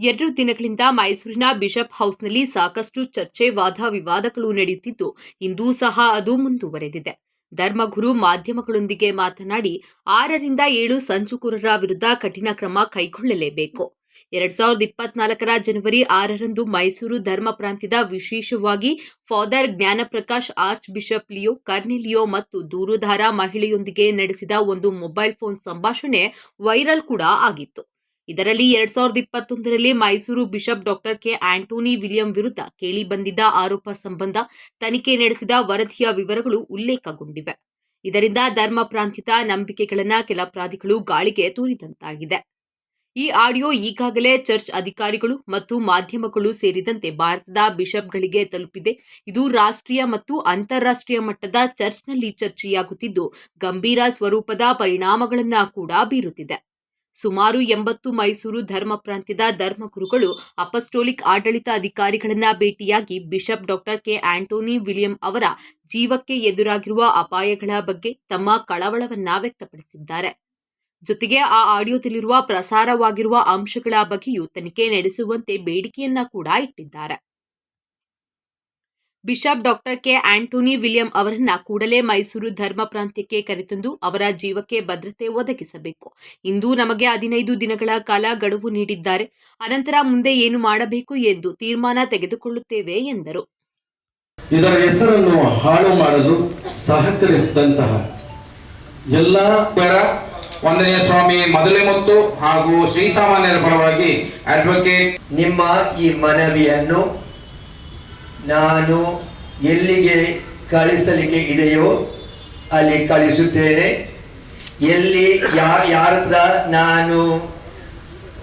ಎರಡು ದಿನಗಳಿಂದ ಮೈಸೂರಿನ ಬಿಷಪ್ ಹೌಸ್ನಲ್ಲಿ ಸಾಕಷ್ಟು ಚರ್ಚೆ ವಾದ ವಿವಾದಗಳು ನಡೆಯುತ್ತಿದ್ದು, ಇಂದೂ ಸಹ ಅದು ಮುಂದುವರೆದಿದೆ. ಧರ್ಮಗುರು ಮಾಧ್ಯಮಗಳೊಂದಿಗೆ ಮಾತನಾಡಿ, ಆರರಿಂದ ಏಳು ಸಂಚುಕೋರರ ವಿರುದ್ಧ ಕಠಿಣ ಕ್ರಮ ಕೈಗೊಳ್ಳಲೇಬೇಕು. ಎರಡ್ ಸಾವಿರದ ಇಪ್ಪತ್ನಾಲ್ಕರ ಜನವರಿ ಆರರಂದು ಮೈಸೂರು ಧರ್ಮ ಪ್ರಾಂತ್ಯದ ವಿಶೇಷವಾಗಿ father Gnanaprakash, arch bishop Leo Cornelio ಮತ್ತು ದೂರುದಾರ ಮಹಿಳೆಯೊಂದಿಗೆ ನಡೆಸಿದ ಒಂದು ಮೊಬೈಲ್ ಫೋನ್ ಸಂಭಾಷಣೆ ವೈರಲ್ ಕೂಡ ಆಗಿತ್ತು. ಇದರಲ್ಲಿ ಎರಡ್ ಸಾವಿರದ ಇಪ್ಪತ್ತೊಂದರಲ್ಲಿ Mysuru bishop doctor K Antony William ವಿರುದ್ಧ ಕೇಳಿಬಂದಿದ್ದ ಆರೋಪ ಸಂಬಂಧ ತನಿಖೆ ನಡೆಸಿದ ವರದಿಯ ವಿವರಗಳು ಉಲ್ಲೇಖಗೊಂಡಿವೆ. ಇದರಿಂದ ಧರ್ಮ ಪ್ರಾಂತ್ಯದ ನಂಬಿಕೆಗಳನ್ನ ಕೆಲ ಅಪರಾಧಿಗಳು ಗಾಳಿಗೆ ತೂರಿದಂತಾಗಿದೆ. ಈ ಆಡಿಯೋ ಈಗಾಗಲೇ ಚರ್ಚ್ ಅಧಿಕಾರಿಗಳು ಮತ್ತು ಮಾಧ್ಯಮಗಳು ಸೇರಿದಂತೆ ಭಾರತದ ಬಿಷಪ್ಗಳಿಗೆ ತಲುಪಿದೆ. ಇದು ರಾಷ್ಟ್ರೀಯ ಮತ್ತು ಅಂತಾರಾಷ್ಟ್ರೀಯ ಮಟ್ಟದ ಚರ್ಚ್ನಲ್ಲಿ ಚರ್ಚೆಯಾಗುತ್ತಿದ್ದು, ಗಂಭೀರ ಸ್ವರೂಪದ ಪರಿಣಾಮಗಳನ್ನು ಕೂಡ ಬೀರುತ್ತಿದೆ. ಸುಮಾರು ಎಂಬತ್ತು ಮೈಸೂರು ಧರ್ಮ ಪ್ರಾಂತ್ಯದ ಧರ್ಮಗುರುಗಳು, ಅಪಸ್ಟೋಲಿಕ್ ಆಡಳಿತ ಅಧಿಕಾರಿಗಳನ್ನ ಭೇಟಿಯಾಗಿ bishop doctor K. Antony William ಅವರ ಜೀವಕ್ಕೆ ಎದುರಾಗಿರುವ ಅಪಾಯಗಳ ಬಗ್ಗೆ ತಮ್ಮ ಕಳವಳವನ್ನ ವ್ಯಕ್ತಪಡಿಸಿದ್ದಾರೆ. ಜೊತೆಗೆ ಆ ಆಡಿಯೋದಲ್ಲಿರುವ ಪ್ರಸಾರವಾಗಿರುವ ಅಂಶಗಳ ಬಗ್ಗೆಯೂ ತನಿಖೆ ನಡೆಸುವಂತೆ ಬೇಡಿಕೆಯನ್ನ ಕೂಡ ಇಟ್ಟಿದ್ದಾರೆ. Bishop doctor K Antony William ಅವರನ್ನ ಕೂಡಲೇ ಮೈಸೂರು ಧರ್ಮ ಪ್ರಾಂತ್ಯಕ್ಕೆ ಕರೆತಂದು ಅವರ ಜೀವಕ್ಕೆ ಭದ್ರತೆ ಒದಗಿಸಬೇಕು. ಇಂದು ನಮಗೆ ಹದಿನೈದು ದಿನಗಳ ಕಾಲ ಗಡುವು ನೀಡಿದ್ದಾರೆ. ಅನಂತರ ಮುಂದೆ ಏನು ಮಾಡಬೇಕು ಎಂದು ತೀರ್ಮಾನ ತೆಗೆದುಕೊಳ್ಳುತ್ತೇವೆ ಎಂದರು. ಇದರ ಹೆಸರನ್ನು ಹಾಳು ಮಾಡಲು ಸಹಕರಿಸಿದಂತಹ ಎಲ್ಲ ಪರ ವಂದನೀಯ ಸ್ವಾಮಿ ಮೊದಲೇ ಮತ್ತು ಹಾಗೂ ಶ್ರೀಸಾಮಾನ್ಯರ ಪರವಾಗಿ ಅಡ್ವೊಕೇಟ್ ನಿಮ್ಮ ಈ ಮನವಿಯನ್ನು ನಾನು ಎಲ್ಲಿಗೆ ಕಳಿಸಲಿಕ್ಕೆ ಇದೆಯೋ ಅಲ್ಲಿ ಕಳಿಸುತ್ತೇನೆ. ಎಲ್ಲಿ ಯಾರ ಯಾರ ಹತ್ರ ನಾನು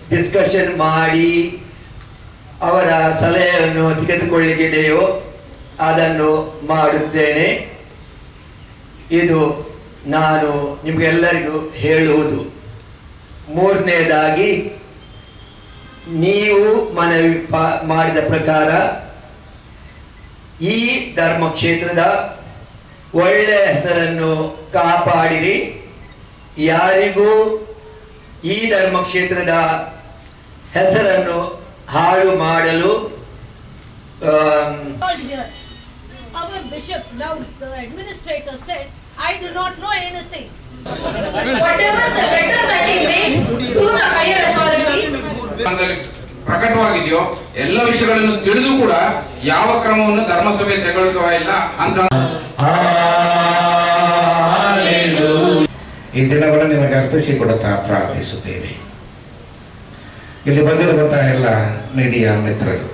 ಡಿಸ್ಕಷನ್ ಮಾಡಿ ಅವರ ಸಲಹೆಯನ್ನು ತೆಗೆದುಕೊಳ್ಳಿಕ್ಕಿದೆಯೋ ಅದನ್ನು ಮಾಡುತ್ತೇನೆ. ಇದು ನಾನು ನಿಮಗೆಲ್ಲರಿಗೂ ಹೇಳುವುದು. ಮೂರನೇದಾಗಿ, ನೀವು ಮನವಿ ಮಾಡಿದ ಪ್ರಕಾರ ಈ ಧರ್ಮ ಕ್ಷೇತ್ರದ ಒಳ್ಳೆ ಹೆಸರನ್ನು ಕಾಪಾಡಿರಿ. ಯಾರಿಗೂ ಈ ಧರ್ಮಕ್ಷೇತ್ರದ ಹೆಸರನ್ನು ಹಾಳು ಮಾಡಲು ಐ ನೋ ಪ್ರಕಟವಾಗಿದೆಯೋ ಎಲ್ಲ ವಿಷಯಗಳನ್ನು ತಿಳಿದು ಕೂಡ ಯಾವ ಕ್ರಮವನ್ನು ಧರ್ಮಸಭೆ ತೆಗೆದುಕೊಳ್ಳುವ ಅಂತ ಈ ದಿನವನ್ನು ನಿಮಗೆ ಅರ್ಪಿಸಿಕೊಡುತ್ತಾ ಪ್ರಾರ್ಥಿಸುತ್ತೇನೆ. ಇಲ್ಲಿ ಬಂದಿರುವಂತಹ ಎಲ್ಲ ಮೀಡಿಯಾ ಮಿತ್ರರು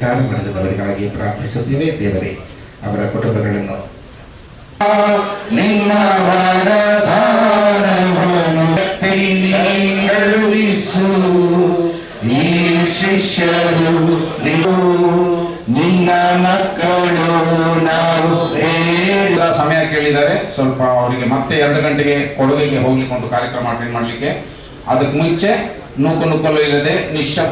ಕಾರ್ಯವರ್ಗದವರಿಗಾಗಿ ಪ್ರಾರ್ಥಿಸುತ್ತೇವೆ ದೇವರೇ ಅವರ ಕುಟುಂಬಗಳನ್ನು ನಿಮ್ಮ ಈ ಶಿಷ್ಯರು ನಿನ್ನ ಮಕ್ಕಳು ನಾವು ಸಮಯ ಕೇಳಿದ್ದಾರೆ. ಸ್ವಲ್ಪ ಅವರಿಗೆ ಮತ್ತೆ ಎರಡು ಗಂಟೆಗೆ ಕೊಡುಗೆಗೆ ಹೋಗ್ಲಿಕ್ಕೆ ಕಾರ್ಯಕ್ರಮ ಅಟೆಂಡ್ ಮಾಡಲಿಕ್ಕೆ. ಅದಕ್ಕೆ ಮುಂಚೆ ನೂಕು ನುಗ್ಗಲು ಇಲ್ಲದೆ ನಿಶ್ಶಬ್ದ